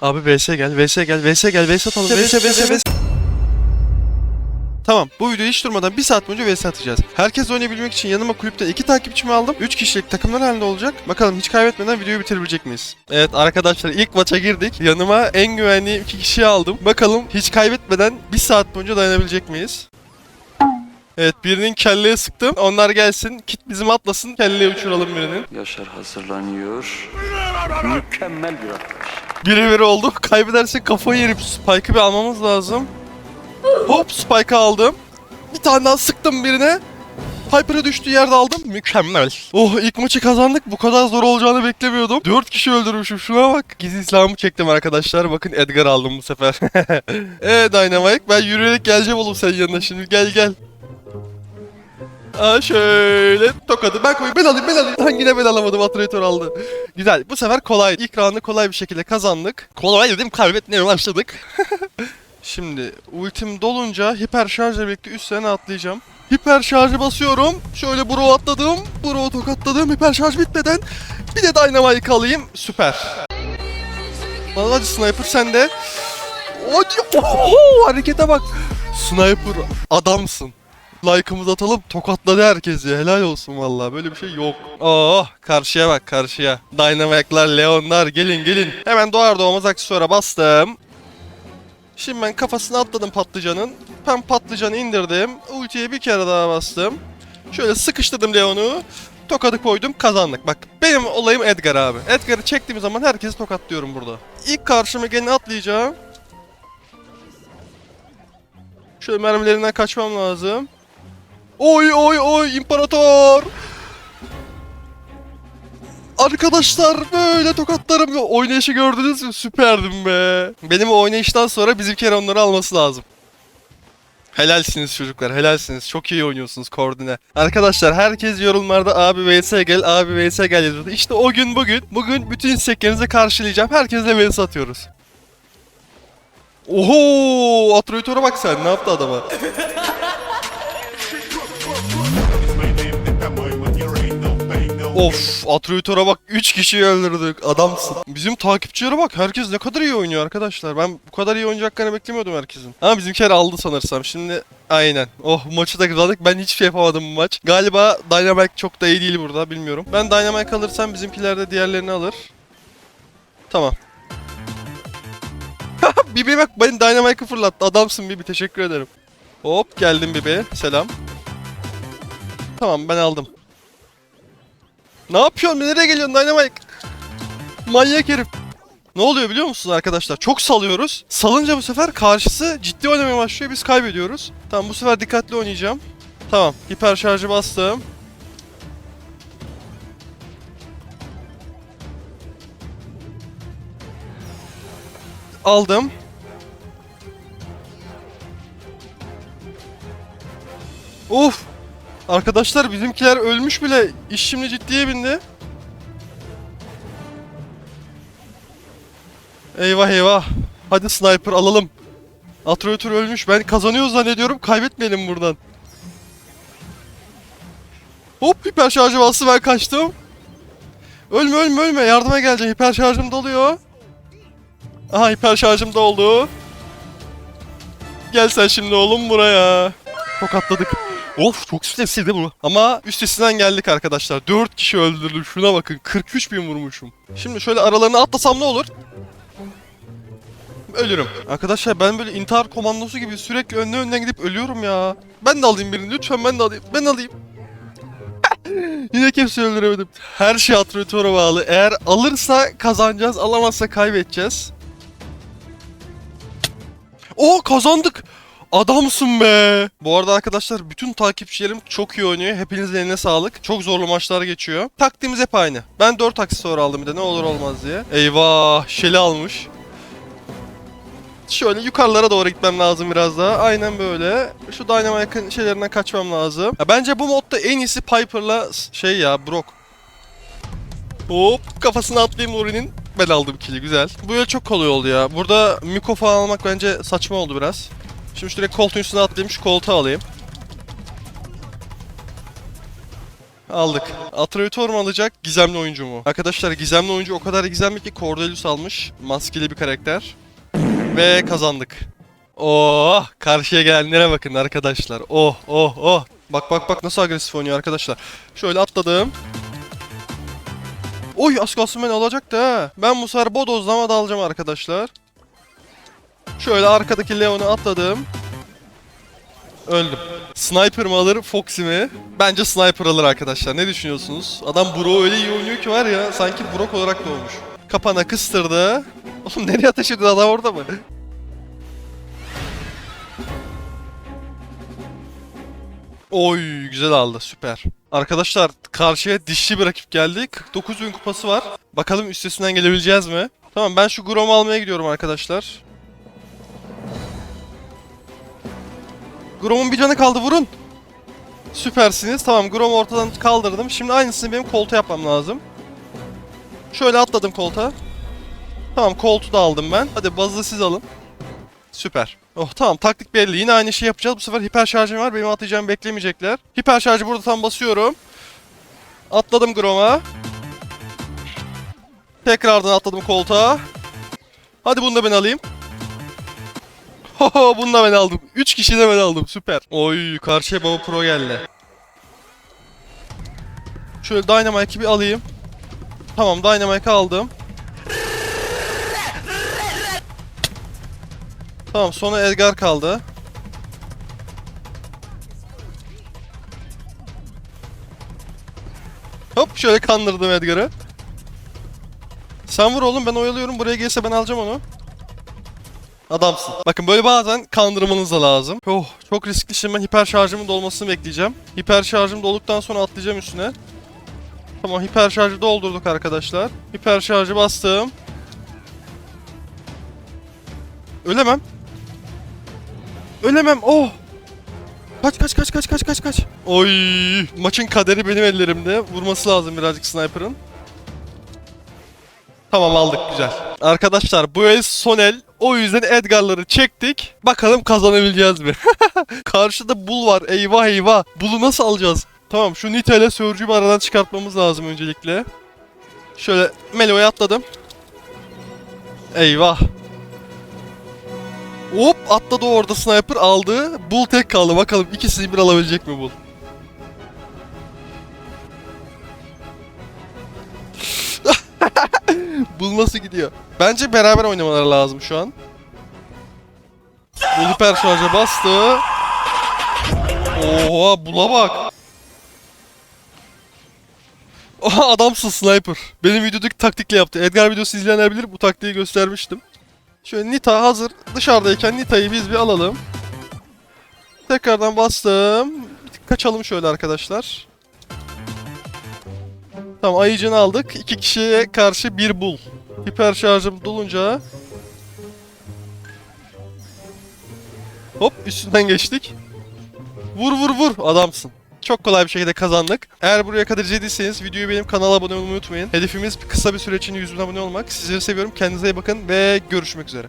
Abi VS gel, VS gel, VS gel, VS atalım. VS, VS, VS. Tamam bu videoyu hiç durmadan bir saat boyunca VS atacağız. Herkes oynayabilmek için yanıma kulüpte iki takipçimi aldım. 3 kişilik takımlar halinde olacak. Bakalım hiç kaybetmeden videoyu bitirebilecek miyiz? Evet arkadaşlar ilk maça girdik. Yanıma en güvenli iki kişiyi aldım. Bakalım hiç kaybetmeden bir saat boyunca dayanabilecek miyiz? Evet birinin kelleye sıktım. Onlar gelsin. Kit bizim atlasın. Kelleye uçuralım birinin. Yaşar hazırlanıyor. Mükemmel bir atlayış. Biri biri oldu. Kaybedersek kafayı yerim. Spike'ı bir almamız lazım. Hop Spike'ı aldım. Bir tane daha sıktım birine. Piper'a düştüğü yerde aldım. Mükemmel. Oh ilk maçı kazandık. Bu kadar zor olacağını beklemiyordum. 4 kişi öldürmüşüm. Şuna bak. Gizli silahımı çektim arkadaşlar. Bakın Edgar aldım bu sefer. Eee Dynamite. Ben yürüyerek geleceğim oğlum senin yanına şimdi. Gel gel. Aa şöyle tokadı ben koyayım ben alayım ben alayım. Lan yine ben alamadım Atretor aldı. Güzel bu sefer kolay. İlk roundu kolay bir şekilde kazandık. Kolay dedim kaybetmeye başladık. Şimdi ultim dolunca hiper şarjla birlikte üstlerine atlayacağım. Hiper şarjı basıyorum. Şöyle bro atladım. Bro tokatladım. Hiper şarj bitmeden bir de Dynamite alayım. Süper. Hadi sniper sende. Hadi. Oho, harekete bak. Sniper adamsın. Like'ımızı atalım tokatladı herkesi. Helal olsun vallahi böyle bir şey yok. Oh karşıya bak karşıya. Dynamite'lar, Leon'lar gelin gelin. Hemen doğar doğmaz aksesuara bastım. Şimdi ben kafasına atladım patlıcanın. Ben patlıcanı indirdim. Ultiye bir kere daha bastım. Şöyle sıkıştırdım Leon'u. Tokadı koydum kazandık. Bak benim olayım Edgar abi. Edgar'ı çektiğim zaman herkesi tokatlıyorum burada. İlk karşıma gene atlayacağım. Şöyle mermilerinden kaçmam lazım. Oy oy oy imparator. Arkadaşlar böyle tokatlarım oynayışı gördünüz mü? Süperdim be. Benim oynayıştan sonra bizimkiler onları alması lazım. Helalsiniz çocuklar, helalsiniz. Çok iyi oynuyorsunuz koordine. Arkadaşlar herkes yorumlarda abi vs gel, abi vs gel yazıyordu. İşte o gün bugün. Bugün bütün isteklerinizi karşılayacağım. Herkesle vs atıyoruz. Oho! Atroitor'a bak sen. Ne yaptı adama? Of Atroitor'a bak 3 kişiyi öldürdük adamsın. Bizim takipçilere bak herkes ne kadar iyi oynuyor arkadaşlar. Ben bu kadar iyi oynayacaklarını beklemiyordum herkesin. Ama bizimkiler aldı sanırsam şimdi aynen. Oh maçı da kazandık ben hiçbir şey yapamadım bu maç. Galiba Dynamite çok da iyi değil burada bilmiyorum. Ben Dynamite alırsam bizimkiler de diğerlerini alır. Tamam. Bibi bak beni Dynamite'ı fırlattı adamsın Bibi teşekkür ederim. Hop geldim Bibi selam. Tamam ben aldım. Ne yapıyorsun? Nereye geliyorsun Dynamite? Manyak herif. Ne oluyor biliyor musunuz arkadaşlar? Çok salıyoruz. Salınca bu sefer karşısı ciddi oynamaya başlıyor. Biz kaybediyoruz. Tamam bu sefer dikkatli oynayacağım. Tamam. Hiper şarjı bastım. Aldım. Uf. Arkadaşlar bizimkiler ölmüş bile. İş şimdi ciddiye bindi. Eyvah eyvah. Hadi sniper alalım. Atroyotür ölmüş. Ben kazanıyoruz zannediyorum. Kaybetmeyelim buradan. Hop hiper şarjı bastı ben kaçtım. Ölme ölme ölme. Yardıma geleceğim. Hiper şarjım doluyor. Aha hiper şarjım doldu. Gel sen şimdi oğlum buraya. Tokatladık. Of çok stresli bu. Ama üstesinden geldik arkadaşlar. 4 kişi öldürdüm. Şuna bakın. 43 bin vurmuşum. Şimdi şöyle aralarına atlasam ne olur? Ölürüm. Arkadaşlar ben böyle intihar komandosu gibi sürekli önüne önden gidip ölüyorum ya. Ben de alayım birini. Lütfen ben de alayım. Ben alayım. Yine kimseyi öldüremedim. Her şey Atroitor'a bağlı. Eğer alırsa kazanacağız. Alamazsa kaybedeceğiz. Oo kazandık. Adamsın be. Bu arada arkadaşlar bütün takipçilerim çok iyi oynuyor. Hepinizin eline sağlık. Çok zorlu maçlar geçiyor. Taktiğimiz hep aynı. Ben 4 aksesuar aldım bir de ne olur olmaz diye. Eyvah Şeli almış. Şöyle yukarılara doğru gitmem lazım biraz daha. Aynen böyle. Şu Dynamite'ın şeylerinden kaçmam lazım. Ya bence bu modda en iyisi Piper'la şey ya Brock. Hop kafasına atlayayım Ori'nin. Ben aldım kili güzel. Bu yol çok kolay oldu ya. Burada Miko falan almak bence saçma oldu biraz. Şimdi direkt koltuğun üstüne atlayayım şu koltuğu alayım. Aldık. Atraitor mu alacak, gizemli oyuncu mu? Arkadaşlar gizemli oyuncu o kadar gizemli ki Cordelius almış. Maskeli bir karakter. Ve kazandık. Oh, karşıya gelenlere bakın arkadaşlar. Oh, oh, oh. Bak bak bak nasıl agresif oynuyor arkadaşlar. Şöyle atladım. Oy az kalsın beni alacaktı ha. Ben bu sefer bodozlama dalacağım arkadaşlar. Şöyle arkadaki Leon'u atladım. Öldüm. Sniper mı alır, Foxy mi? Bence Sniper alır arkadaşlar. Ne düşünüyorsunuz? Adam Bro öyle iyi oynuyor ki var ya, sanki Brock olarak doğmuş. Kapana kıstırdı. Oğlum nereye ateş ediyor adam orada mı? Oy güzel aldı süper. Arkadaşlar karşıya dişli bir rakip geldi. 49 bin kupası var. Bakalım üstesinden gelebileceğiz mi? Tamam ben şu Grom'u almaya gidiyorum arkadaşlar. Grom'un bir canı kaldı vurun. Süpersiniz. Tamam Grom'u ortadan kaldırdım. Şimdi aynısını benim koltuğa yapmam lazım. Şöyle atladım koltuğa. Tamam koltuğu da aldım ben. Hadi bazı siz alın. Süper. Oh tamam taktik belli. Yine aynı şey yapacağız. Bu sefer hiper şarjım var. Benim atlayacağımı beklemeyecekler. Hiper şarjı burada tam basıyorum. Atladım Grom'a. Tekrardan atladım koltuğa. Hadi bunu da ben alayım. Hoho bunu da ben aldım. 3 kişi de ben aldım. Süper. Oy karşıya Baba Pro geldi. Şöyle Dynamite'i bir alayım. Tamam Dynamite'ı aldım. Tamam sonra Edgar kaldı. Hop şöyle kandırdım Edgar'ı. Sen vur oğlum ben oyalıyorum. Buraya gelirse ben alacağım onu. Adamsın. Bakın böyle bazen kandırmanız da lazım. Oh çok riskli şimdi ben hiper şarjımın dolmasını bekleyeceğim. Hiper şarjım dolduktan sonra atlayacağım üstüne. Tamam hiper şarjı doldurduk arkadaşlar. Hiper şarjı bastım. Ölemem. Ölemem. Oh. Kaç kaç kaç kaç kaç kaç kaç. Oy. Maçın kaderi benim ellerimde. Vurması lazım birazcık sniper'ın. Tamam aldık güzel. Arkadaşlar bu el son el. O yüzden Edgar'ları çektik. Bakalım kazanabileceğiz mi? Karşıda Bull var. Eyvah eyvah. Bull'u nasıl alacağız? Tamam şu Nita ile bir aradan çıkartmamız lazım öncelikle. Şöyle Melo'ya atladım. Eyvah. Hop atladı orada sniper aldı. Bull tek kaldı. Bakalım ikisini bir alabilecek mi Bull? Nasıl gidiyor? Bence beraber oynamaları lazım şu an. Hiper şarja bastı. Oha Bull'a bak. Oha adamsın sniper. Benim videodaki taktikle yaptı. Edgar videosu izleyenler bilir bu taktiği göstermiştim. Şöyle Nita hazır dışarıdayken Nita'yı biz bir alalım. Tekrardan bastım. Kaçalım şöyle arkadaşlar. Tamam ayıcını aldık. İki kişiye karşı bir bul. Hiper şarjım dolunca... Hop üstünden geçtik. Vur vur vur adamsın. Çok kolay bir şekilde kazandık. Eğer buraya kadar izlediyseniz videoyu benim kanala abone olmayı unutmayın. Hedefimiz kısa bir süre içinde 100 bin abone olmak. Sizleri seviyorum. Kendinize iyi bakın ve görüşmek üzere.